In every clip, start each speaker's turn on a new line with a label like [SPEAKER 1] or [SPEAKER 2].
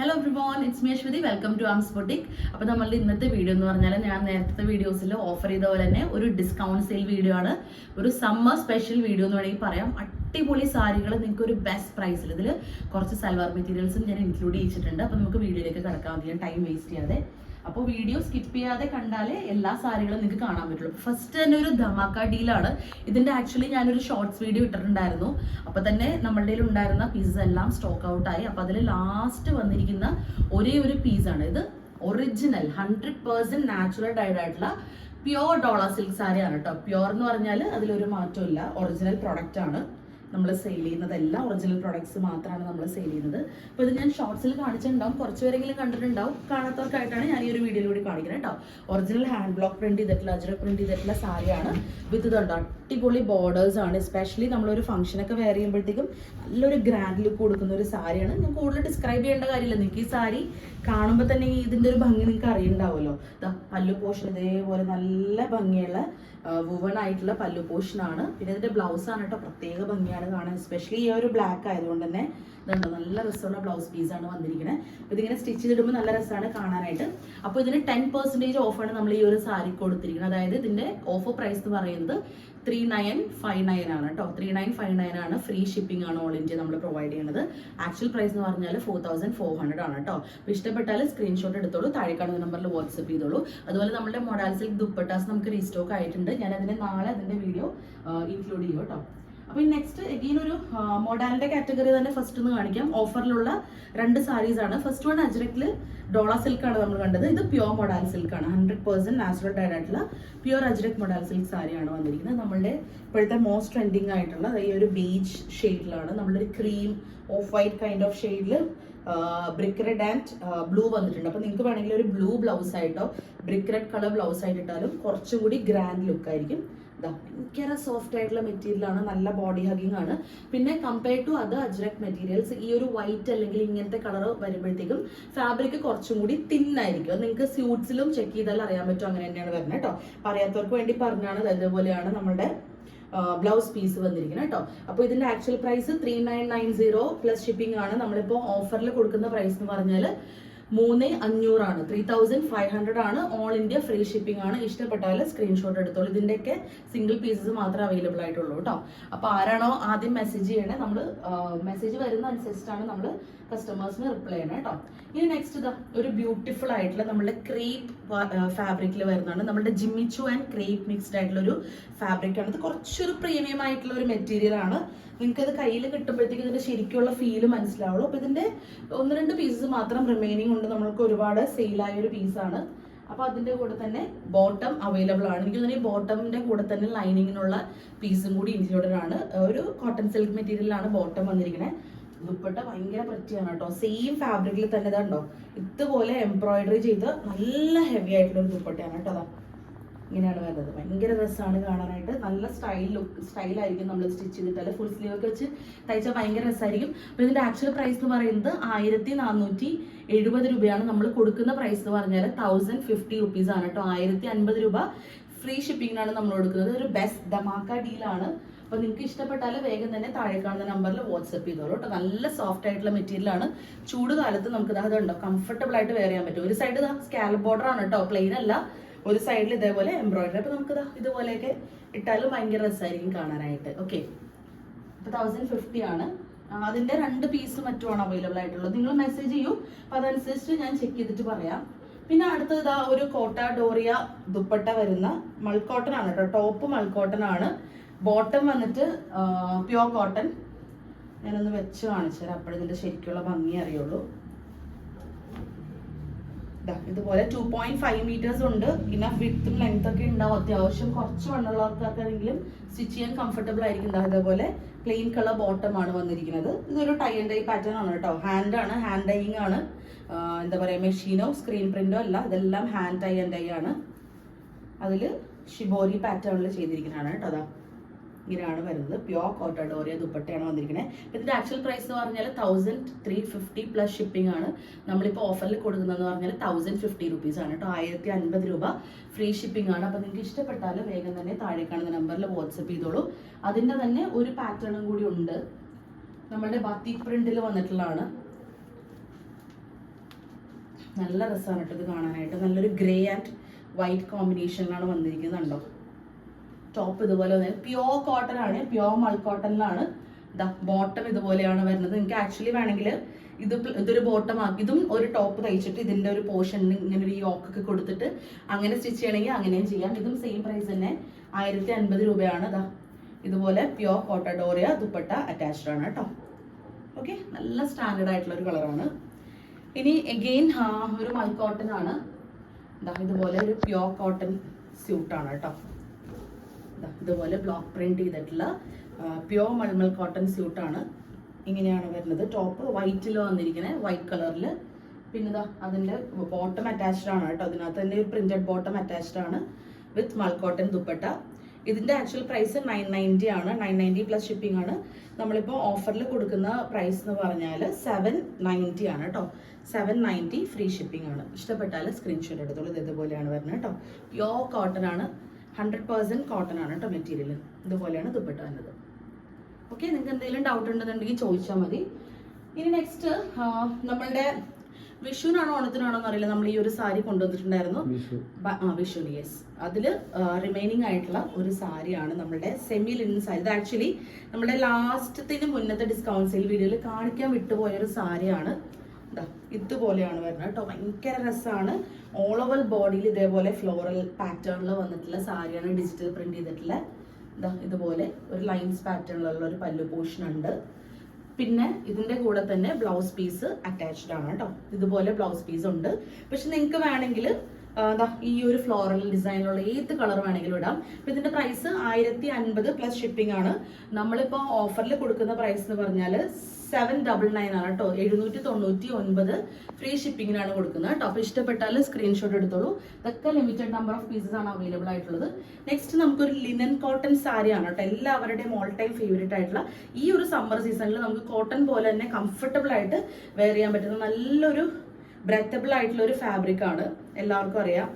[SPEAKER 1] Hello everyone it's മേശ്വതി welcome to Aams boutique അപ്പോൾ നമ്മളുടെ ഇന്നത്തെ വീഡിയോ എന്ന് പറഞ്ഞാൽ ഞാൻ നേരത്തെ വീഡിയോസിൽ ഓഫർ ചെയ്ത പോലെ തന്നെ ഒരു ഡിസ്കൗണ്ട് സെയിൽ വീഡിയോ ആണ്. ഒരു സമ്മർ സ്പെഷ്യൽ വീഡിയോ എന്ന് വേണമെങ്കിൽ പറയാം. അടിപൊളി സാരികൾ നിങ്ങൾക്ക് ഒരു ബെസ്റ്റ് പ്രൈസിൽ ഇതിൽ കുറച്ച് സൽവാർ മെറ്റീരിയൽസും ഞാൻ ഇൻക്ലൂഡ് ചെയ്തിട്ടുണ്ട് അപ്പോൾ നമുക്ക് വീഡിയോയിലേക്ക് കിടക്കാൻ മതി ടൈം വേസ്റ്റ് ചെയ്യാതെ. അപ്പോൾ വീഡിയോ സ്കിപ്പ് ചെയ്യാതെ കണ്ടാലേ എല്ലാ സാരികളും നിങ്ങൾക്ക് കാണാൻ പറ്റുള്ളൂ. ഫസ്റ്റ് തന്നെ ഒരു ധമാക്ക ഡീലാണ് ഇതിന്റെ ആക്ച്വലി ഞാനൊരു ഷോർട്സ് വീഡിയോ ഇട്ടിട്ടുണ്ടായിരുന്നു. അപ്പോൾ തന്നെ നമ്മളുടെ ഉണ്ടായിരുന്ന പീസസ് എല്ലാം സ്റ്റോക്ക് ഔട്ട് ആയി. അപ്പോൾ അതിൽ ലാസ്റ്റ് വന്നിരിക്കുന്ന ഒരേ ഒരു പീസാണ് ഇത് original hundred percent natural dyed ആയിട്ടുള്ള പ്യോർ ഡോളർ സിൽക്ക് സാരിയാണ് കേട്ടോ. പ്യോർ എന്ന് പറഞ്ഞാൽ അതിലൊരു മാറ്റമില്ല ഒറിജിനൽ പ്രൊഡക്റ്റ് ആണ്. നമ്മൾ സെയിൽ ചെയ്യുന്നത്. എല്ലാ ഒറിജിനൽ പ്രോഡക്ട്സ് മാത്രമാണ് നമ്മൾ സെയിൽ ചെയ്യുന്നത്. അപ്പോൾ ഇത് ഞാൻ ഷോർട്സിൽ കാണിച്ചിട്ടുണ്ടാവും. കുറച്ച് പേരെങ്കിലും കണ്ടിട്ടുണ്ടാവും. കാണാത്തവർക്കായിട്ടാണ് ഞാൻ ഈ ഒരു വീഡിയോയിലൂടെ കാണിക്കുന്നത് കേട്ടോ ഒറിജിനൽ ഹാൻഡ് ബ്ലോക്ക് പ്രിന്റ് ചെയ്തിട്ടുള്ള അജ്രക് പ്രിന്റ് ചെയ്തിട്ടുള്ള സാരിയാണ്. വിത്ത് ഇതുണ്ട് അടിപൊളി ബോർഡേഴ്സ് ആണ്. എസ്പെഷ്യലി നമ്മളൊരു ഫംഗ്ഷനൊക്കെ വെയർ ചെയ്യുമ്പോഴത്തേക്കും നല്ലൊരു ഗ്രാൻഡ് ലുക്ക് കൊടുക്കുന്ന ഒരു സാരിയാണ്. ഞാൻ കൂടുതൽ ഡിസ്ക്രൈബ് ചെയ്യേണ്ട കാര്യമില്ല. നിങ്ങൾക്ക് ഈ സാരി കാണുമ്പോൾ തന്നെ ഇതിന്റെ ഒരു ഭംഗി നിങ്ങൾക്ക് അറിയുണ്ടാവുമല്ലോ. ഇതാ പല്ലു പോഷൻ ഇതേപോലെ നല്ല ഭംഗിയുള്ള വുവൺ ആയിട്ടുള്ള പല്ലു പോർഷനാണ് പിന്നെ ഇതിന്റെ ബ്ലൗസ് ആണ് കേട്ടോ പ്രത്യേക ഭംഗിയാണ് കാണാൻ എസ്പെഷ്യലി ഈ ഒരു ബ്ലാക്ക് ആയതുകൊണ്ട് തന്നെ ഇതുണ്ട്. നല്ല രസമുള്ള ബ്ലൗസ് പീസ് ആണ് വന്നിരിക്കുന്നത് അപ്പോൾ ഇതിങ്ങനെ സ്റ്റിച്ച് ചെയ്തിടുമ്പോൾ നല്ല രസമാണ് കാണാനായിട്ട്. അപ്പോൾ ഇതിന് ടെൻ പെർസെന്റേജ് ഓഫാണ് നമ്മൾ ഈ ഒരു സാരി കൊടുത്തിരിക്കുന്നത് അതായത് ഇതിന്റെ ഓഫർ പ്രൈസ് എന്ന് പറയുന്നത് ത്രീ നയൻ ഫൈവ് നയൻ ആണ് കേട്ടോ ത്രീ നയൻ ഫൈവ് നയൻ ആണ് ഫ്രീ ഷിപ്പിംഗ് ആണ് ഓൾ ഇന്ത്യ നമ്മൾ പ്രൊവൈഡ് ചെയ്യുന്നത് ആക്ച്വൽ പ്രൈസ് എന്ന് പറഞ്ഞാൽ ഫോർ തൗസൻഡ് ഫോർ ഹൺഡ്രഡ് ആണ് കേട്ടോ അപ്പോൾ ഇഷ്ടപ്പെട്ടാൽ സ്ക്രീൻഷോട്ട് എടുത്തോളൂ. താഴെ കാണുന്ന നമ്പറിൽ വാട്സപ്പ് ചെയ്തോളൂ. അതുപോലെ നമ്മുടെ മൊഡാൽ സിൽക്ക് ദുപ്പട്ടാസ് നമുക്ക് റീസ്റ്റോക്ക് ആയിട്ടുണ്ട്. ഞാൻ അതിനെ നാളെ അതിന്റെ വീഡിയോ ഇൻക്ലൂഡ് ചെയ്യും കേട്ടോ അപ്പോൾ നെക്സ്റ്റ് എഗെയിൻ ഒരു മോഡാലിന്റെ കാറ്റഗറി തന്നെ ഫസ്റ്റ് ഒന്ന് കാണിക്കാം. ഓഫറിലുള്ള രണ്ട് സാരീസ് ആണ്. ഫസ്റ്റ് വൺ അജ്രക്കിൽ ഡോള സിൽക്ക് ആണ് നമ്മൾ കണ്ടത്. ഇത് പ്യോർ മോഡാൽ സിൽക്ക് ആണ്. ഹൺഡ്രഡ് പെർസെന്റ് നാച്ചുറൽ ഡൈഡ് ആയിട്ടുള്ള പ്യോർ അജ്രക് മോഡാൽ സിൽക്ക് സാരിയാണ് വന്നിരിക്കുന്നത്. നമ്മളുടെ ഇപ്പോഴത്തെ മോസ്റ്റ് ട്രെൻഡിങ് ആയിട്ടുള്ള ഈ ഒരു ബീച്ച് ഷെയ്ഡിലാണ് നമ്മളൊരു cream off white kind of ഷെയ്ഡിൽ ബ്രിക്ക് റെഡ് ആൻഡ് ബ്ലൂ വന്നിട്ടുണ്ട്. അപ്പോൾ നിങ്ങൾക്ക് വേണമെങ്കിൽ ഒരു ബ്ലൂ ബ്ലൗസ് ആയിട്ടോ ബ്രിക്ക് റെഡ് കളർ ബ്ലൗസ് ആയിട്ട് ഇട്ടാലും കുറച്ചും കൂടി ഗ്രാൻഡ് ലുക്ക് ആയിരിക്കും. ഇതാ ഭയങ്കര സോഫ്റ്റ് ആയിട്ടുള്ള മെറ്റീരിയൽ ആണ് നല്ല ബോഡി ഹഗിങ് ആണ്. പിന്നെ compare to other ajrak materials ഈ ഒരു വൈറ്റ് അല്ലെങ്കിൽ ഇങ്ങനത്തെ കളർ വരുമ്പോഴത്തേക്കും ഫാബ്രിക് കുറച്ചും കൂടി അത് നിങ്ങൾക്ക് സ്യൂട്ട്സിലും ചെക്ക് ചെയ്താൽ അറിയാൻ പറ്റും അങ്ങനെ തന്നെയാണ് വരുന്നത് കേട്ടോ. പറയാത്തവർക്ക് വേണ്ടി പറഞ്ഞാണ് അതേപോലെയാണ് നമ്മുടെ ബ്ലൗസ് പീസ് വന്നിരിക്കുന്നത് കേട്ടോ. അപ്പോൾ ഇതിന്റെ actual price three nine nine zero plus shipping ആണ്. നമ്മളിപ്പോൾ ഓഫറിൽ കൊടുക്കുന്ന പ്രൈസ് എന്ന് പറഞ്ഞാൽ മൂന്ന് അഞ്ഞൂറാണ്. ത്രീ തൗസൻഡ് ഫൈവ് ഹൺഡ്രഡ് ആണ്. ഓൾ ഇന്ത്യ ഫ്രീ ഷിപ്പിംഗ് ആണ്. ഇഷ്ടപ്പെട്ടാൽ സ്ക്രീൻഷോട്ട് എടുത്തോളൂ. ഇതിന്റെയൊക്കെ സിംഗിൾ പീസസ് മാത്രമേ അവൈലബിൾ ആയിട്ടുള്ളൂ കേട്ടോ. അപ്പോൾ ആരാണോ ആദ്യം മെസ്സേജ് ചെയ്യണേ നമ്മൾ മെസ്സേജ് വരുന്ന അനുസരിച്ചിട്ടാണ് നമ്മൾ കസ്റ്റമേഴ്സിന് റിപ്ലൈ ചെയ്യണം കേട്ടോ. ഇനി നെക്സ്റ്റ് ഇതാ ഒരു ബ്യൂട്ടിഫുൾ ആയിട്ടുള്ള നമ്മുടെ ക്രേപ്പ് ഫാബ്രിക്കിൽ വരുന്നതാണ്. നമ്മുടെ ജിമ്മിച്ചു ആൻഡ് ക്രേപ്പ് മിക്സ്ഡ് ആയിട്ടുള്ള ഒരു ഫാബ്രിക് ആണ്. ഇത് കുറച്ചൊരു പ്രീമിയം ആയിട്ടുള്ള ഒരു മെറ്റീരിയൽ ആണ്. നിങ്ങൾക്ക് അത് കയ്യിൽ കിട്ടുമ്പോഴത്തേക്ക് ഇതിന്റെ ശരിക്കുള്ള ഫീൽ മനസ്സിലാവുള്ളൂ. അപ്പൊ ഇതിന്റെ ഒന്ന് രണ്ട് പീസസ് മാത്രം റിമൈനിങ് ഉണ്ട്. നമ്മൾക്ക് ഒരുപാട് സെയിലായ ഒരു പീസാണ് അപ്പൊ അതിന്റെ കൂടെ തന്നെ ബോട്ടം അവൈലബിൾ ആണ്. എനിക്ക് തോന്നുന്നു ബോട്ടമിന്റെ കൂടെ തന്നെ ലൈനിങ്ങിനുള്ള പീസും കൂടി ഇൻക്ലൂഡഡ് ആണ്. ഒരു കോട്ടൺ സിൽക്ക് മെറ്റീരിയലാണ് ബോട്ടം വന്നിരിക്കുന്നത് ദുപ്പട്ട ഭയങ്കര പറ്റിയാണ് കേട്ടോ. സെയിം ഫാബ്രിക്കിൽ തന്നെ ഇതുണ്ടോ ഇതുപോലെ എംബ്രോയിഡറി ചെയ്ത് നല്ല ഹെവി ആയിട്ടുള്ള ഒരു ദുപ്പട്ടയാണ് കേട്ടോ അതാ. ഇങ്ങനെയാണ് വരുന്നത്. ഭയങ്കര രസമാണ് കാണാനായിട്ട്. നല്ല സ്റ്റൈൽ ലുക്ക് സ്റ്റൈലായിരിക്കും നമ്മൾ സ്റ്റിച്ച് ചെയ്തിട്ടല്ലേ? ഫുൾ സ്ലീവ് ഒക്കെ വെച്ച് തയ്ച്ചാൽ ഭയങ്കര രസമായിരിക്കും അപ്പോൾ ഇതിന്റെ ആക്ച്വൽ പ്രൈസ് എന്ന് പറയുന്നത് ആയിരത്തി നാനൂറ്റി എഴുപത് രൂപയാണ്. നമ്മൾ കൊടുക്കുന്ന പ്രൈസ് എന്ന് പറഞ്ഞാൽ തൗസൻഡ് ഫിഫ്റ്റി റുപ്പീസ് ആണ് കേട്ടോ. ആയിരത്തി അൻപത് രൂപ ഫ്രീ ഷിപ്പിംഗിനാണ് നമ്മൾ കൊടുക്കുന്നത്. ഒരു ബെസ്റ്റ് ദമാക്ക ഡീലാണ് അപ്പൊ നിങ്ങൾക്ക് ഇഷ്ടപ്പെട്ടാൽ വേഗം തന്നെ താഴെ കാണുന്ന നമ്പറിൽ വാട്സപ്പ് ചെയ്തോളൂ കേട്ടോ നല്ല സോഫ്റ്റ് ആയിട്ടുള്ള മെറ്റീരിയൽ ആണ്. ചൂട് കാലത്ത് നമുക്ക് ഇതാ അതുണ്ടോ കംഫർട്ടബിൾ ആയിട്ട് വെയർ ചെയ്യാൻ പറ്റും. ഒരു സൈഡ് സ്കാലപ്പ് ബോർഡർ ആണ് കേട്ടോ പ്ലെയിൻ അല്ല. ഒരു സൈഡിൽ ഇതേപോലെ എംബ്രോയിഡറി അപ്പൊ നമുക്ക് ഇതുപോലെയൊക്കെ ഇട്ടാലും ഭയങ്കര രസമായിരിക്കും കാണാനായിട്ട്. ഓക്കെ അപ്പൊ തൗസൻഡ് ഫിഫ്റ്റി ആണ്. അതിന്റെ രണ്ട് പീസ് മറ്റുമാണ് അവൈലബിൾ ആയിട്ടുള്ളത്. നിങ്ങൾ മെസ്സേജ് ചെയ്യൂ. അപ്പൊ അതനുസരിച്ച് ഞാൻ ചെക്ക് ചെയ്തിട്ട് പറയാം. പിന്നെ അടുത്തത് ഇതാ ഒരു കോട്ട ഡോറിയ ദുപ്പട്ട വരുന്ന മൾക്കോട്ടൺ ആണ് കേട്ടോ ടോപ്പ് മൾക്കോട്ടൺ ആണ്. ബോട്ടം വന്നിട്ട് പ്യോർ കോട്ടൺ ഞാനൊന്ന് വെച്ച് കാണിച്ചു തരാം. അപ്പോഴതിന്റെ ശരിക്കുള്ള ഭംഗി അറിയുള്ളൂ. ഇതുപോലെ ടു പോയിന്റ് ഫൈവ് മീറ്റേഴ്സ് ഉണ്ട്. പിന്നെ വിത്തും ലെങ്ത് ഒക്കെ ഉണ്ടാവും. അത്യാവശ്യം കുറച്ച് വണ്ണുള്ളവർക്കാണെങ്കിലും സ്റ്റിച്ച് ചെയ്യാൻ കംഫർട്ടബിൾ ആയിരിക്കും. അതേപോലെ പ്ലെയിൻ കളർ ബോട്ടം ആണ് വന്നിരിക്കുന്നത്. ഇതൊരു ടൈ ആൻഡ് ഡൈ പാറ്റേൺ ആണ് കേട്ടോ. ഹാൻഡ് ആണ് ഹാൻഡ് ഡൈയിങ് ആണ്. എന്താ പറയുക മെഷീനോ സ്ക്രീൻ പ്രിന്റോ അല്ല. ഇതെല്ലാം ഹാൻഡ് ടൈ ആൻഡ് ഡൈ ആണ്. അതിൽ ഷിബോരി പാറ്റേണിൽ ചെയ്തിരിക്കുന്നതാണ് കേട്ടോ. അതാ ഇങ്ങനെയാണ് വരുന്നത്. പ്യോർ കോട്ടൺ ഡോറിയ ദുപ്പട്ടയാണ് വന്നിരിക്കുന്നത് ഇതിന്റെ ആക്ച്വൽ പ്രൈസ് എന്ന് പറഞ്ഞാൽ thousand three fifty plus shipping ആണ്. നമ്മളിപ്പോൾ ഓഫറിൽ കൊടുക്കുന്നതെന്ന് പറഞ്ഞാൽ തൗസൻഡ് ഫിഫ്റ്റി റുപ്പീസ് ആണ് കേട്ടോ. ആയിരത്തി അൻപത് രൂപ ഫ്രീ ഷിപ്പിംഗ് ആണ്. അപ്പോൾ നിങ്ങൾക്ക് ഇഷ്ടപ്പെട്ടാൽ വേഗം തന്നെ താഴെ കാണുന്ന നമ്പറിൽ വാട്സപ്പ് ചെയ്തോളൂ. അതിന്റെ തന്നെ ഒരു പാറ്റേണും കൂടി ഉണ്ട്. നമ്മുടെ ബത്തി പ്രിന്റിൽ വന്നിട്ടുള്ളതാണ്. നല്ല രസമാണ് കേട്ടോ ഇത് കാണാനായിട്ട്. നല്ലൊരു ഗ്രേ ആൻഡ് വൈറ്റ് കോമ്പിനേഷനിലാണ് വന്നിരിക്കുന്നുണ്ടോ ടോപ്പ് ഇതുപോലെ പ്യോർ കോട്ടൺ ആണ്. പ്യോർ മൾ കോട്ടണിലാണ് ഇതാ ബോട്ടം ഇതുപോലെയാണ് വരുന്നത്. നിങ്ങൾക്ക് ആക്ച്വലി വേണമെങ്കിൽ ഇത് ഇതൊരു ബോട്ടം ആക്കി ഇതും ഒരു ടോപ്പ് തയ്ച്ചിട്ട് ഇതിന്റെ ഒരു പോർഷൻ ഇങ്ങനെ ഒരു യോക്കൊക്കെ കൊടുത്തിട്ട് അങ്ങനെ സ്റ്റിച്ച് ചെയ്യണമെങ്കിൽ അങ്ങനെയും ചെയ്യാം. ഇതും സെയിം പ്രൈസ് തന്നെ. ആയിരത്തി അൻപത് രൂപയാണ്. ഇതാ ഇതുപോലെ പ്യോർ കോട്ടഡോറിയ ദുപ്പട്ട അറ്റാച്ച്ഡ് ആണ് കേട്ടോ. ഓക്കെ നല്ല സ്റ്റാൻഡേർഡ് ആയിട്ടുള്ള ഒരു കളറാണ് ഇനി എഗെയിൻ ഒരു മൽ കോട്ടൺ ആണ്. ഇതാ ഇതുപോലെ ഒരു പ്യോർ കോട്ടൺ സ്യൂട്ടാണ് കേട്ടോ. ഇതുപോലെ ബ്ലോക്ക് പ്രിന്റ് ചെയ്തിട്ടുള്ള പ്യോർ മൾമൽ കോട്ടൺ സ്യൂട്ടാണ് ഇങ്ങനെയാണ് വരുന്നത്. ടോപ്പ് വൈറ്റിൽ വന്നിരിക്കുന്നത് വൈറ്റ് കളറിൽ പിന്നെ ഇതാ അതിന്റെ ബോട്ടം അറ്റാച്ച്ഡ് ആണ് കേട്ടോ. അതിനകത്ത് തന്നെ ഒരു പ്രിന്റഡ് ബോട്ടം അറ്റാച്ച്ഡ് ആണ് വിത്ത് മൾ കോട്ടൺ ദുപ്പട്ട. ഇതിന്റെ ആക്ച്വൽ പ്രൈസ് നയൻ നയന്റി ആണ്. നയൻ നയന്റി പ്ലസ് ഷിപ്പിംഗ് ആണ്. നമ്മളിപ്പോൾ ഓഫറിൽ കൊടുക്കുന്ന പ്രൈസ് എന്ന് പറഞ്ഞാൽ സെവൻ നയന്റി ആണ് കേട്ടോ. സെവൻ നയന്റി ഫ്രീ ഷിപ്പിംഗ് ആണ്. ഇഷ്ടപ്പെട്ടാൽ സ്ക്രീൻഷോട്ട് എടുത്തോളൂ. ഇത് ഇതുപോലെയാണ് വരുന്നത് കേട്ടോ. പ്യോർ കോട്ടൺ ആണ്. ഹൺഡ്രഡ് പേഴ്സന്റ് കോട്ടൺ ആണ് കേട്ടോ മെറ്റീരിയൽ ഇതുപോലെയാണ് ദുപ്പട്ട വന്നത്. ഓക്കെ നിങ്ങൾക്ക് എന്തെങ്കിലും ഡൗട്ട് ഉണ്ടെന്നുണ്ടെങ്കിൽ ചോദിച്ചാൽ മതി. ഇനി നെക്സ്റ്റ് നമ്മളുടെ വിഷുവിനാണോ ഓണത്തിനാണോ എന്നറിയില്ല. നമ്മൾ ഈ ഒരു സാരി കൊണ്ടുവന്നിട്ടുണ്ടായിരുന്നു. വിഷു. ആ വിഷുവിന് യെസ് അതിൽ റിമൈനിങ് ആയിട്ടുള്ള ഒരു സാരിയാണ് നമ്മുടെ സെമി ലിനൻ സാരി. ഇത് ആക്ച്വലി നമ്മുടെ ലാസ്റ്റത്തിന് മുന്നത്തെ ഡിസ്കൗണ്ട് സെയിൽ വീഡിയോയിൽ കാണിക്കാൻ വിട്ടുപോയ ഒരു സാരിയാണ് ഇതുപോലെയാണ് വരുന്നത് കേട്ടോ. ഭയങ്കര രസമാണ്. ഓൾ ഓവർ ബോഡിയിൽ ഇതേപോലെ ഫ്ലോറൽ പാറ്റേണിൽ വന്നിട്ടുള്ള സാരിയാണ് ഡിജിറ്റൽ പ്രിന്റ് ചെയ്തിട്ടുള്ള. ദാ ഇതുപോലെ ഒരു ലൈൻസ് പാറ്റേണിലുള്ള ഒരു പല്ലു പോർഷൻ ഉണ്ട്. പിന്നെ ഇതിന്റെ കൂടെ തന്നെ ബ്ലൗസ് പീസ് അറ്റാച്ച്ഡ് ആണ് കേട്ടോ. ഇതുപോലെ ബ്ലൗസ് പീസ് ഉണ്ട്. പക്ഷെ നിങ്ങൾക്ക് വേണമെങ്കിൽ ഈ ഒരു ഫ്ലോറൽ ഡിസൈനിലുള്ള ഏത് കളർ വേണമെങ്കിലും ഇടാം. അപ്പൊ ഇതിന്റെ പ്രൈസ് ആയിരത്തി അൻപത് പ്ലസ് ഷിപ്പിംഗ് ആണ്. നമ്മളിപ്പോ ഓഫറിൽ കൊടുക്കുന്ന പ്രൈസ് എന്ന് പറഞ്ഞാൽ സെവൻ ഡബിൾ നയൻ ആണ് കേട്ടോ എഴുന്നൂറ്റി തൊണ്ണൂറ്റി ഒൻപത് ഫ്രീ ഷിപ്പിങ്ങിനാണ് കൊടുക്കുന്നത് കേട്ടോ അപ്പൊ ഇഷ്ടപ്പെട്ടാൽ സ്ക്രീൻഷോട്ട് എടുത്തോളൂ. ഇതൊക്കെ ലിമിറ്റഡ് നമ്പർ ഓഫ് പീസസ് ആണ് അവൈലബിൾ ആയിട്ടുള്ളത്. നെക്സ്റ്റ് നമുക്കൊരു ലിനൻ കോട്ടൺ സാരി ആണ് കേട്ടോ എല്ലാവരുടെയും ഓൾ ടൈം ഫേവറേറ്റ് ആയിട്ടുള്ള ഈ ഒരു സമ്മർ സീസണിൽ നമുക്ക് കോട്ടൺ പോലെ തന്നെ കംഫർട്ടബിൾ ആയിട്ട് വെയർ ചെയ്യാൻ പറ്റുന്ന നല്ലൊരു ബ്രെത്തബിൾ ആയിട്ടുള്ള ഒരു ഫാബ്രിക് ആണ്. എല്ലാവർക്കും അറിയാം.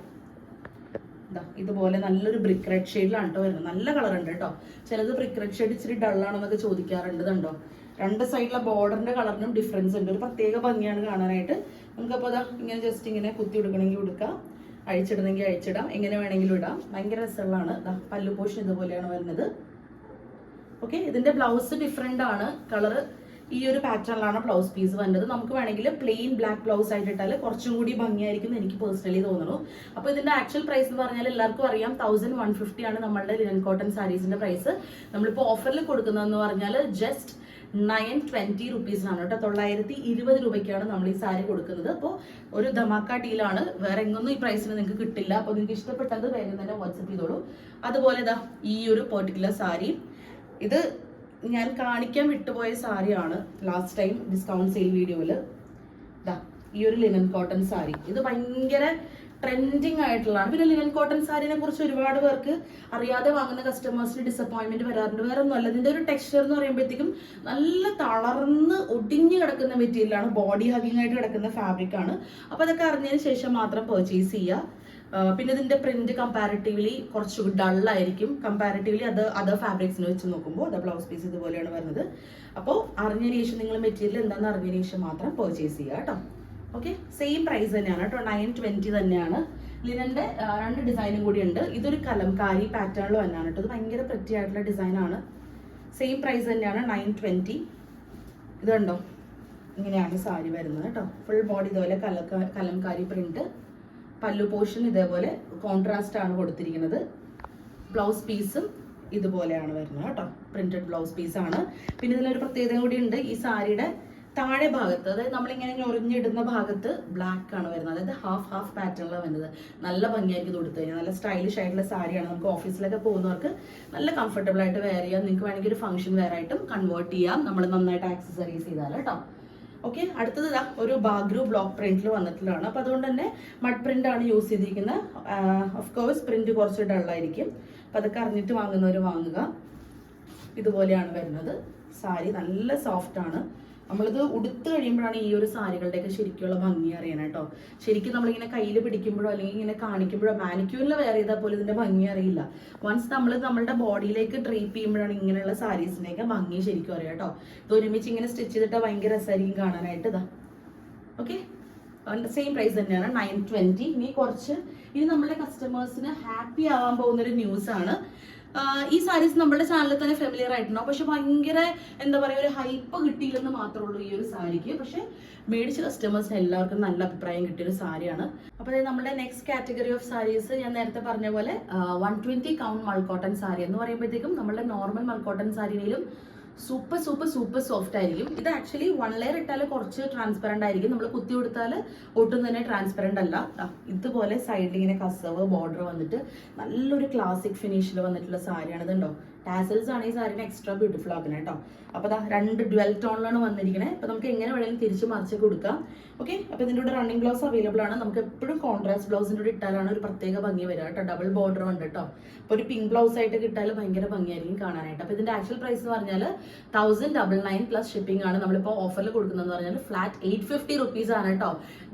[SPEAKER 1] ഇതുപോലെ നല്ലൊരു ബ്രിക്ക് റെഡ് ഷെയ്ഡിലാണ് കേട്ടോ വരുന്നത്. നല്ല കളർ ഉണ്ട് കേട്ടോ ചിലത് ബ്രിക്ക് റെഡ് ഷെയ്ഡ് ഇച്ചിരി ഡൾ ആണെന്നൊക്കെ ചോദിക്കാറുണ്ട് കണ്ടോ? രണ്ട് സൈഡിലെ ബോർഡറിന്റെ കളറിനും ഡിഫറൻസ് ഉണ്ട്. ഒരു പ്രത്യേക ഭംഗിയാണ് കാണാനായിട്ട്. നമുക്കപ്പോൾ അതാ ഇങ്ങനെ ജസ്റ്റ് ഇങ്ങനെ കുത്തി കൊടുക്കണമെങ്കിൽ കൊടുക്കാം അഴിച്ചിടണമെങ്കിൽ അഴിച്ചിടാം. എങ്ങനെ വേണമെങ്കിലും ഇടാം. ഭയങ്കര രസമുള്ളതാണ്. പല്ലു പോഷൻ ഇതുപോലെയാണ് വരുന്നത്. ഓക്കെ ഇതിന്റെ ബ്ലൗസ് ഡിഫറെന്റ് ആണ്. കളർ ഈ ഒരു പാറ്റേണിലാണ് ബ്ലൗസ് പീസ് വരുന്നത് നമുക്ക് വേണമെങ്കിൽ പ്ലെയിൻ ബ്ലാക്ക് ബ്ലൗസ് ആയിട്ട് ഇട്ടാൽ കുറച്ചും കൂടി ഭംഗിയായിരിക്കും എന്ന് എനിക്ക് പേഴ്സണലി തോന്നുന്നു. അപ്പോൾ ഇതിന്റെ ആക്ച്വൽ പ്രൈസ് എന്ന് പറഞ്ഞാൽ എല്ലാവർക്കും അറിയാം തൗസൻഡ് വൺ ഫിഫ്റ്റി ആണ് നമ്മളുടെ ലിനൻ കോട്ടൺ സാരീസിന്റെ പ്രൈസ് നമ്മളിപ്പോൾ ഓഫറിൽ കൊടുക്കുന്നതെന്ന് പറഞ്ഞാൽ ജസ്റ്റ് നയൻ ട്വന്റി റുപ്പീസിനാണ് കേട്ടോ. തൊള്ളായിരത്തി ഇരുപത് രൂപയ്ക്കാണ് നമ്മൾ ഈ സാരി കൊടുക്കുന്നത്. അപ്പോൾ ഒരു ധമാക്ക ഡീലാണ് വേറെ എങ്ങൊന്നും ഈ പ്രൈസിന് നിങ്ങൾക്ക് കിട്ടില്ല. അപ്പോൾ നിങ്ങൾക്ക് ഇഷ്ടപ്പെട്ടത് വേഗം തന്നെ വാട്സപ്പ് ചെയ്തോളൂ. അതുപോലെ ഈ ഒരു പെർട്ടിക്കുലർ സാരി. ഇത് ഞാൻ കാണിക്കാൻ വിട്ടുപോയ സാരിയാണ് ലാസ്റ്റ് ടൈം ഡിസ്കൗണ്ട് സെയിൽ വീഡിയോയിൽ ദാ ഈ ഒരു ലിനൻ കോട്ടൺ സാരി. ഇത് ഭയങ്കര ട്രെൻഡിങ് ആയിട്ടുള്ളതാണ്. പിന്നെ ലിനൻ കോട്ടൺ സാരിനെ കുറിച്ച് ഒരുപാട് പേർക്ക് അറിയാതെ വാങ്ങുന്ന കസ്റ്റമേഴ്സിന് ഡിസപ്പോയിന്റ്മെന്റ് വരാറുണ്ട്. വേറെ ഒന്നുമല്ല ഇതിന്റെ ഒരു ടെക്സ്ചർ എന്ന് പറയുമ്പോഴത്തേക്കും നല്ല തളർന്ന് ഒടിഞ്ഞു കിടക്കുന്ന മെറ്റീരിയലാണ് ബോഡി ഹഗിങ് ആയിട്ട് കിടക്കുന്ന ഫാബ്രിക് ആണ്. അപ്പൊ അതൊക്കെ അറിഞ്ഞതിന് ശേഷം മാത്രം പെർച്ചേസ് ചെയ്യുക. പിന്നെ ഇതിന്റെ പ്രിന്റ് കമ്പാരിറ്റീവ്ലി കുറച്ച് ഡൾ ആയിരിക്കും. കമ്പാരിറ്റീവ്ലി അത് അതർ ഫാബ്രിക്സിനെ വെച്ച് നോക്കുമ്പോൾ അത് ബ്ലൗസ് പീസ് ഇതുപോലെയാണ് വരുന്നത്. അപ്പോൾ അറിഞ്ഞതിന് ശേഷം നിങ്ങൾ മെറ്റീരിയൽ എന്താണെന്ന് അറിഞ്ഞതിന് ശേഷം മാത്രം പർച്ചേസ് ചെയ്യുക കേട്ടോ. ഓക്കെ സെയിം പ്രൈസ് തന്നെയാണ് കേട്ടോ. നയൻ ട്വന്റി തന്നെയാണ്. ലിനന്റെ രണ്ട് ഡിസൈനും കൂടി ഉണ്ട്. ഇതൊരു കലംകാരി പാറ്റേണിൽ തന്നെയാണ് കേട്ടോ. ഇത് ഭയങ്കര പ്രറ്റി ആയിട്ടുള്ള ഡിസൈനാണ് സെയിം പ്രൈസ് തന്നെയാണ് നയൻ ട്വന്റി ഇതുണ്ടോ? ഇങ്ങനെയാണ് സാരി വരുന്നത് കേട്ടോ. ഫുൾ ബോഡി ഇതുപോലെ കലക്ക കലംകാരി പ്രിന്റ് പല്ലു പോർഷൻ ഇതേപോലെ കോൺട്രാസ്റ്റ് ആണ് കൊടുത്തിരിക്കുന്നത്. ബ്ലൗസ് പീസും ഇതുപോലെയാണ് വരുന്നത് കേട്ടോ. പ്രിന്റഡ് ബ്ലൗസ് പീസ് ആണ്. പിന്നെ ഇതിലൊരു പ്രത്യേകത കൂടി ഉണ്ട്. ഈ സാരിയുടെ താഴെ ഭാഗത്ത് അതായത് നമ്മളിങ്ങനെ ഞൊറിഞ്ഞിടുന്ന ഭാഗത്ത് ബ്ലാക്ക് ആണ് വരുന്നത്. അതായത് ഹാഫ് ഹാഫ് പാറ്റേണിലാണ് വരുന്നത്. നല്ല ഭംഗിയായിരിക്കും ഇത് കൊടുത്തു കഴിഞ്ഞാൽ. നല്ല സ്റ്റൈലിഷ് ആയിട്ടുള്ള സാരിയാണ്. നമുക്ക് ഓഫീസിലൊക്കെ പോകുന്നവർക്ക് നല്ല കംഫർട്ടബിൾ ആയിട്ട് വെയർ ചെയ്യാം. നിങ്ങൾക്ക് വേണമെങ്കിൽ ഒരു ഫംഗ്ഷൻ വെയർ ആയിട്ടും കൺവേർട്ട് ചെയ്യാം. നമ്മൾ നന്നായിട്ട് ആക്സസറീസ് ചെയ്താൽ കേട്ടോ. ഓക്കെ അടുത്തത് ഇതാ ഒരു ബാഗ്രൂ ബ്ലോക്ക് പ്രിന്റിൽ വന്നിട്ടുള്ളതാണ്. അപ്പോൾ അതുകൊണ്ട് തന്നെ മഡ് പ്രിന്റ് ആണ് യൂസ് ചെയ്തിരിക്കുന്നത്. ഓഫ് കോഴ്സ് പ്രിന്റ് കുറച്ച് ഡള്ളായിരിക്കും അപ്പോൾ അതൊക്കെ അറിഞ്ഞിട്ട് വാങ്ങുന്നവർ വാങ്ങുക. ഇതുപോലെയാണ് വരുന്നത്. സാരി നല്ല സോഫ്റ്റ് ആണ്. നമ്മളിത് ഉടുത്തു കഴിയുമ്പോഴാണ് ഈ ഒരു സാരികളുടെയൊക്കെ ശരിക്കുള്ള ഭംഗി അറിയണം കേട്ടോ ശരിക്കും നമ്മളിങ്ങനെ കയ്യിൽ പിടിക്കുമ്പോഴോ അല്ലെങ്കിൽ ഇങ്ങനെ കാണിക്കുമ്പോഴോ മാനിക്യൂറിൽ വെയർ ചെയ്താൽ പോലും ഇതിന്റെ ഭംഗി അറിയില്ല. വൺസ് നമ്മൾ നമ്മളുടെ ബോഡിയിലേക്ക് ഡ്രീപ്പ് ചെയ്യുമ്പോഴാണ് ഇങ്ങനെയുള്ള സാരീസിന്റെയൊക്കെ ഭംഗി ശരിക്കും അറിയാം കേട്ടോ. ഇത് ഒരുമിച്ച് ഇങ്ങനെ സ്റ്റിച്ച് ചെയ്തിട്ട് ഭയങ്കര രസമായിരിക്കും കാണാനായിട്ട് ഇതാ. ഓക്കെ സെയിം പ്രൈസ് തന്നെയാണ് നയൻ ട്വന്റി ഇനി കുറച്ച് ഇനി നമ്മുടെ കസ്റ്റമേഴ്സിന് ഹാപ്പി ആവാൻ പോകുന്ന ഒരു ന്യൂസ് ആണ്. ഈ സാരീസ് നമ്മുടെ ചാനലിൽ തന്നെ ഫെമിലിയർ ആയിട്ടുണ്ടാവും. പക്ഷെ ഭയങ്കര എന്താ പറയുക ഒരു ഹൈപ്പ് കിട്ടിയില്ലെന്ന് മാത്രമേ ഉള്ളൂ ഈ ഒരു സാരിക്ക്. പക്ഷെ മേടിച്ച കസ്റ്റമേഴ്സ് എല്ലാവർക്കും നല്ല അഭിപ്രായം കിട്ടിയ ഒരു സാരിയാണ് അപ്പോൾ നമ്മുടെ നെക്സ്റ്റ് കാറ്റഗറി ഓഫ് സാരീസ് ഞാൻ നേരത്തെ പറഞ്ഞ പോലെ one twenty count mul cotton sari എന്ന് പറയുമ്പോഴത്തേക്കും നമ്മുടെ നോർമൽ മൾക്കോട്ടൺ സാരിയിലും സൂപ്പർ സൂപ്പർ സൂപ്പർ സോഫ്റ്റ് ആയിരിക്കും. ഇത് ആക്ച്വലി വൺ ലെയർ ഇട്ടാൽ കുറച്ച് ട്രാൻസ്പെറന്റ് ആയിരിക്കും. നമ്മൾ കുത്തി കൊടുത്താൽ ഒട്ടും തന്നെ ട്രാൻസ്പെറന്റ് അല്ല. ഇതുപോലെ സൈഡിൽ ഇങ്ങനെ കസവ് ബോർഡർ വന്നിട്ട് നല്ലൊരു ക്ലാസിക് ഫിനിഷിൽ വന്നിട്ടുള്ള സാരിയാണ്. ഇതുണ്ടോ ടാസൽസ് ആണ് ഈ സാരിന് എക്സ്ട്രാ ബ്യൂട്ടിഫുൾ ആക്കുന്നത് കേട്ടോ. അപ്പോൾ ദാ രണ്ട് ഡ്വൽ ടോണിലാണ് വന്നിരിക്കുന്നത് അപ്പോൾ നമുക്ക് എങ്ങനെ വേണമെങ്കിലും തിരിച്ച് മറിച്ച് കൊടുക്കാം. ഓക്കെ അപ്പോൾ ഇതിന്റെ കൂടെ റണ്ണിങ് ബ്ലൗസ് അവൈലബിൾ ആണ്. നമുക്ക് എപ്പോഴും കോൺട്രാസ്റ്റ് ബ്ലൗസിന്റെ കൂടെ ഇട്ടാലാണ് ഒരു പ്രത്യേക ഭംഗി വരിക കേട്ടോ. ഡബിൾ ബോർഡർ ഉണ്ട് കേട്ടോ. അപ്പോൾ ഒരു പിങ്ക് ബ്ലൗസ് ആയിട്ട് കിട്ടാൽ ഭയങ്കര ഭംഗിയായിരിക്കും കാണാനായിട്ട്. അപ്പോൾ ഇതിന്റെ ആക്ച്വൽ പ്രൈസ് എന്ന് പറഞ്ഞാൽ thousand double nine plus shipping ആണ് നമ്മളിപ്പോൾ ഓഫറിൽ കൊടുക്കുന്നതെന്ന് പറഞ്ഞാൽ ഫ്ലാറ്റ് എയ്റ്റ് ഫിഫ്റ്റി റുപ്പീസ് ആണ് കേട്ടോ.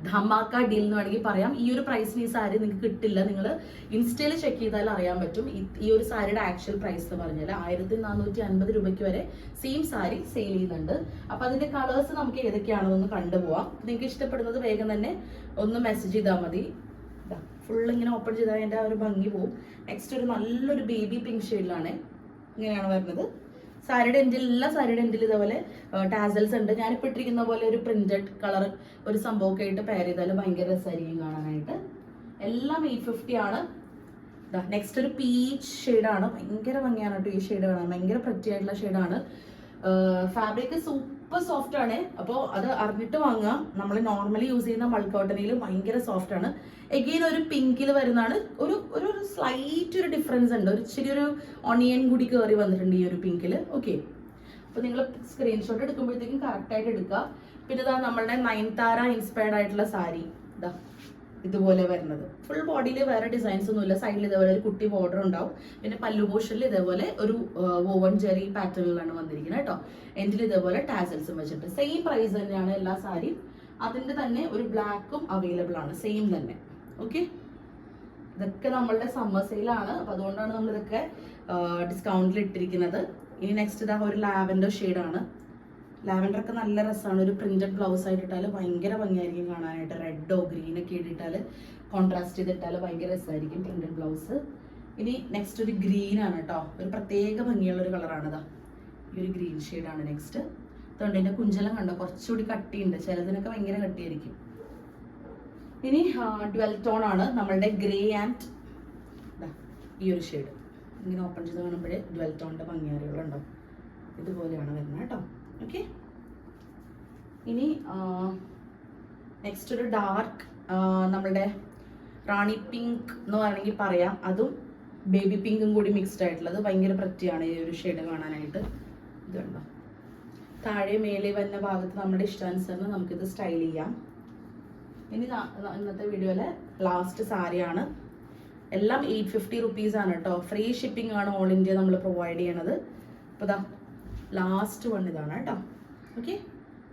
[SPEAKER 1] ധമാക്ക ഡീൽ എന്ന് വേണമെങ്കിൽ പറയാം. ഈ ഒരു പ്രൈസിന് ഈ സാരി നിങ്ങൾക്ക് കിട്ടില്ല. നിങ്ങൾ ഇൻസ്റ്റയിൽ ചെക്ക് ചെയ്താൽ അറിയാൻ പറ്റും. ഈ- ഒരു സാരിയുടെ ആക്ച്വൽ പ്രൈസ് എന്ന് പറഞ്ഞാൽ ആയിരത്തി നാനൂറ്റി അൻപത് രൂപയ്ക്ക് വരെ സെയിം സാരി സെയിൽ ചെയ്യുന്നുണ്ട്. അപ്പൊ അതിന്റെ കളേഴ്സ് നമുക്ക് ഏതൊക്കെയാണോ ഏതൊക്കെയാണെന്നൊന്ന് കണ്ടുപോവാം. നിങ്ങൾക്ക് ഇഷ്ടപ്പെടുന്നത് വേഗം തന്നെ ഒന്ന് മെസ്സേജ് ചെയ്താൽ മതി. ഫുൾ ഇങ്ങനെ ഓപ്പൺ ചെയ്താൽ എന്റെ ആ ഒരു ഭംഗി പോവും. നെക്സ്റ്റ് ഒരു നല്ലൊരു ബേബി പിങ്ക് ഷെയ്ഡിലാണ് ഇങ്ങനെയാണ് വരുന്നത്. സാരിയുടെ എൻഡിൽ എല്ലാ സാരിയുടെ എൻഡിൽ ഇതേപോലെ ടാസൽസ് ഉണ്ട്. ഞാനിപ്പോൾ ഇട്ടിരിക്കുന്ന പോലെ ഒരു പ്രിന്റഡ് കളർ ഒരു സംഭവമൊക്കെ ആയിട്ട് പെയർ ചെയ്താൽ ഭയങ്കര രസമായിരിക്കും കാണാനായിട്ട്. എല്ലാം എയ്റ്റ് ഫിഫ്റ്റി ആണ്. നെക്സ്റ്റ് ഒരു പീച്ച് ഷെയ്ഡാണ് ഭയങ്കര ഭംഗിയാണ് കേട്ടോ ഈ ഷെയ്ഡ് കാണാൻ. ഭയങ്കര പ്രത്യേകമായിട്ടുള്ള ഷെയ്ഡാണ് ഫാബ്രിക് സൂപ്പർ സോഫ്റ്റ് ആണ്. അപ്പോൾ അത് അറിഞ്ഞിട്ട് വാങ്ങാം നമ്മൾ നോർമലി യൂസ് ചെയ്യുന്ന മൾക്കോട്ടനിൽ ഭയങ്കര സോഫ്റ്റ് ആണ്. എഗെയിൻ ഒരു പിങ്കിൽ വരുന്നതാണ്. ഒരു ഒരു സ്ലൈറ്റ് ഒരു ഡിഫറൻസ് ഉണ്ട്. ഒരു ഇച്ചിരി ഒരു ഒണിയൻ കൂടി കയറി വന്നിട്ടുണ്ട് ഈ ഒരു പിങ്കിൽ ഓക്കെ അപ്പോൾ നിങ്ങൾ സ്ക്രീൻഷോട്ട് എടുക്കുമ്പോഴത്തേക്കും കറക്റ്റ് ആയിട്ട് എടുക്കുക. പിന്നെ ഇതാ നമ്മളുടെ നയൻതാര ഇൻസ്പയർഡ് ആയിട്ടുള്ള സാരി. ഇതാ. ഇതുപോലെ വരുന്നത്. ഫുൾ ബോഡിയിൽ വേറെ ഡിസൈൻസ് ഒന്നുമില്ല. സൈഡിൽ ഇതേപോലെ ഒരു കുട്ടി ബോർഡർ ഉണ്ടാവും. പിന്നെ പല്ലു പോഷനിൽ ഇതേപോലെ ഒരു വോവൺ ജെറി പാറ്റേണിലാണ് വന്നിരിക്കുന്നത് കേട്ടോ. എൻഡിൽ ഇതേപോലെ ടാസൽസും വെച്ചിട്ട്. സെയിം പ്രൈസ് തന്നെയാണ് എല്ലാ സാരിയും. അതിന്റെ തന്നെ ഒരു ബ്ലാക്കും അവൈലബിൾ ആണ്. സെയിം തന്നെ. ഓക്കെ ഇതൊക്കെ നമ്മളുടെ സമ്മർ സെയിലാണ് അപ്പോൾ അതുകൊണ്ടാണ് നമ്മളിതൊക്കെ ഡിസ്കൗണ്ടിൽ ഇട്ടിരിക്കുന്നത്. ഇനി നെക്സ്റ്റ് ഇതാ ഒരു ലാവൻഡർ ഷെയ്ഡാണ് ലാവൻഡർ ഒക്കെ നല്ല രസമാണ്. ഒരു പ്രിന്റഡ് ബ്ലൗസ് ആയിട്ട് ഭയങ്കര ഭംഗിയായിരിക്കും കാണാനായിട്ട്. റെഡോ ഗ്രീൻ ഒക്കെ ഇട്ടിട്ടാൽ കോൺട്രാസ്റ്റ് ചെയ്തിട്ടാൽ ഭയങ്കര രസമായിരിക്കും പ്രിന്റഡ് ബ്ലൗസ്. ഇനി നെക്സ്റ്റ് ഒരു ഗ്രീൻ ആണ് കേട്ടോ ഒരു പ്രത്യേക ഭംഗിയുള്ള ഒരു കളറാണിതാ ഈ ഒരു ഗ്രീൻ ഷെയ്ഡാണ് നെക്സ്റ്റ് അതുകൊണ്ട് എന്റെ കുഞ്ചലം കണ്ടോ? കുറച്ചുകൂടി കട്ടിയുണ്ട്. ചിലതിനൊക്കെ ഭയങ്കര കട്ടിയായിരിക്കും. ഇനി ട്വൽ ടോൺ ആണ് നമ്മളുടെ ഗ്രേ ആൻഡ് ഈ ഒരു ഷെയ്ഡ് ഇങ്ങനെ ഓപ്പൺ ചെയ്ത് കാണുമ്പോഴേ ഡ്വൽ ടോണിന്റെ ഭംഗിയാറികളുണ്ടോ ഇതുപോലെയാണ് വരുന്നത് കേട്ടോ ഓക്കെ ഇനി നെക്സ്റ്റ് ഒരു ഡാർക്ക് നമ്മളുടെ റാണി പിങ്ക് എന്ന് വേണമെങ്കിൽ പറയാം. അതും ബേബി പിങ്കും കൂടി മിക്സ്ഡ് ആയിട്ടുള്ളത് ഭയങ്കര പ്രത്യാണ് ഈ ഒരു ഷെയ്ഡ് കാണാനായിട്ട്. ഇത് കണ്ടോ? താഴെ മേലെ വരുന്ന ഭാഗത്ത് നമ്മുടെ ഇഷ്ടാനുസരണം നമുക്കിത് സ്റ്റൈൽ ചെയ്യാം. ഇനി ഇന്നത്തെ വീഡിയോയിലെ ലാസ്റ്റ് സാരിയാണ് എല്ലാം എയ്റ്റ് ഫിഫ്റ്റി റുപ്പീസ് ആണ് കേട്ടോ. ഫ്രീ ഷിപ്പിംഗ് ആണ് ഓൾ ഇന്ത്യ നമ്മൾ പ്രൊവൈഡ് ചെയ്യണത്. അപ്പോൾ ഇതാ ലാസ്റ്റ് വൺ ഇതാണ് കേട്ടോ. ഓക്കെ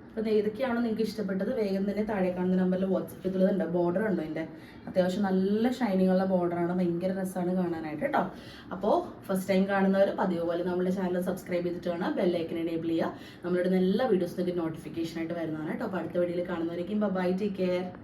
[SPEAKER 1] അപ്പോൾ ഏതൊക്കെയാണോ നിങ്ങൾക്ക് ഇഷ്ടപ്പെട്ടത്. വേഗം തന്നെ താഴെ കാണുന്ന നമ്പറിൽ വാട്സപ്പ് ചെയ്തുള്ളതുണ്ട് ബോർഡർ ഉണ്ടോ. അതിന്റെ അത്യാവശ്യം നല്ല ഷൈനിങ് ഉള്ള ബോർഡറാണ് ഭയങ്കര രസമാണ് കാണാനായിട്ട് കേട്ടോ. അപ്പോൾ ഫസ്റ്റ് ടൈം കാണുന്നവർ പതിവ് പോലെ നമ്മുടെ ചാനൽ സബ്സ്ക്രൈബ് ചെയ്തിട്ട് വേണം. ബെല്ലൈക്കൻ എനേബിൾ ചെയ്യുക. നമ്മളിടുന്ന എല്ലാ വീഡിയോസിന്റെ നോട്ടിഫിക്കേഷൻ ആയിട്ട് വരുന്നതാണ് കേട്ടോ. അപ്പോൾ അടുത്ത വീഡിയോയിൽ കാണുന്നവരേക്കും ബൈ ടേക്ക് കെയർ